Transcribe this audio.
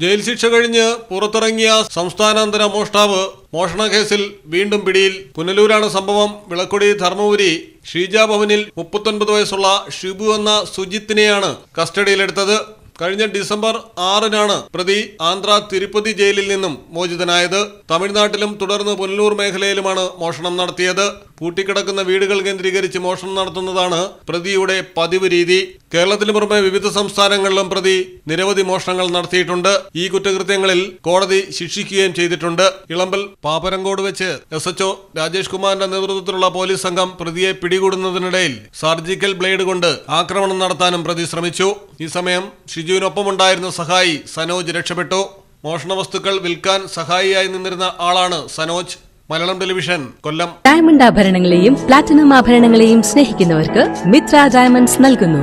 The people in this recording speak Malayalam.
ജയിൽ ശിക്ഷ കഴിഞ്ഞ് പുറത്തിറങ്ങിയ സംസ്ഥാനാന്തര മോഷ്ടാവ് കേസിൽ വീണ്ടും പിടിയിൽ. പുനലൂരാണ് സംഭവം. വിളക്കുടി ധർമ്മപുരി ഷീജ ഭവനിൽ മുപ്പത്തൊൻപത് വയസ്സുള്ള ഷിബു എന്ന സുജിത്തിനെയാണ് കസ്റ്റഡിയിലെടുത്തത്. കഴിഞ്ഞ ഡിസംബർ ആറിനാണ് പ്രതി ആന്ധ്ര തിരുപ്പതി ജയിലിൽ നിന്നും മോചിതനായത്. തമിഴ്നാട്ടിലും തുടർന്ന് പുനലൂർ മേഖലയിലുമാണ് മോഷണം നടത്തിയത്. പൂട്ടിക്കിടക്കുന്ന വീടുകൾ കേന്ദ്രീകരിച്ച് മോഷണം നടത്തുന്നതാണ് പ്രതിയുടെ പതിവ് രീതി. കേരളത്തിന് പുറമെ വിവിധ സംസ്ഥാനങ്ങളിലും പ്രതി നിരവധി മോഷണങ്ങൾ നടത്തിയിട്ടുണ്ട്. ഈ കുറ്റകൃത്യങ്ങളിൽ കോടതി ശിക്ഷിക്കുകയും ചെയ്തിട്ടുണ്ട്. ഇളമ്പൽ പാപ്പരങ്കോട് വെച്ച് എസ് എച്ച്ഒ രാജേഷ് കുമാറിന്റെ നേതൃത്വത്തിലുള്ള പോലീസ് സംഘം പ്രതിയെ പിടികൂടുന്നതിനിടയിൽ സർജിക്കൽ ബ്ലേഡ് കൊണ്ട് ആക്രമണം നടത്താനും പ്രതി ശ്രമിച്ചു. ഈ സമയം ഷിജുവിനൊപ്പമുണ്ടായിരുന്ന സഹായി സനോജ് രക്ഷപ്പെട്ടു. മോഷണ വസ്തുക്കൾ വിൽക്കാൻ സഹായിയായി നിന്നിരുന്ന ആളാണ് സനോജ്. മലയാളം ടെലിവിഷൻ കൊല്ലം. ഡയമണ്ട് ആഭരണങ്ങളെയും പ്ലാറ്റിനം ആഭരണങ്ങളെയും സ്നേഹിക്കുന്നവർക്ക് മിത്ര ഡയമണ്ട്സ് നൽകുന്നു.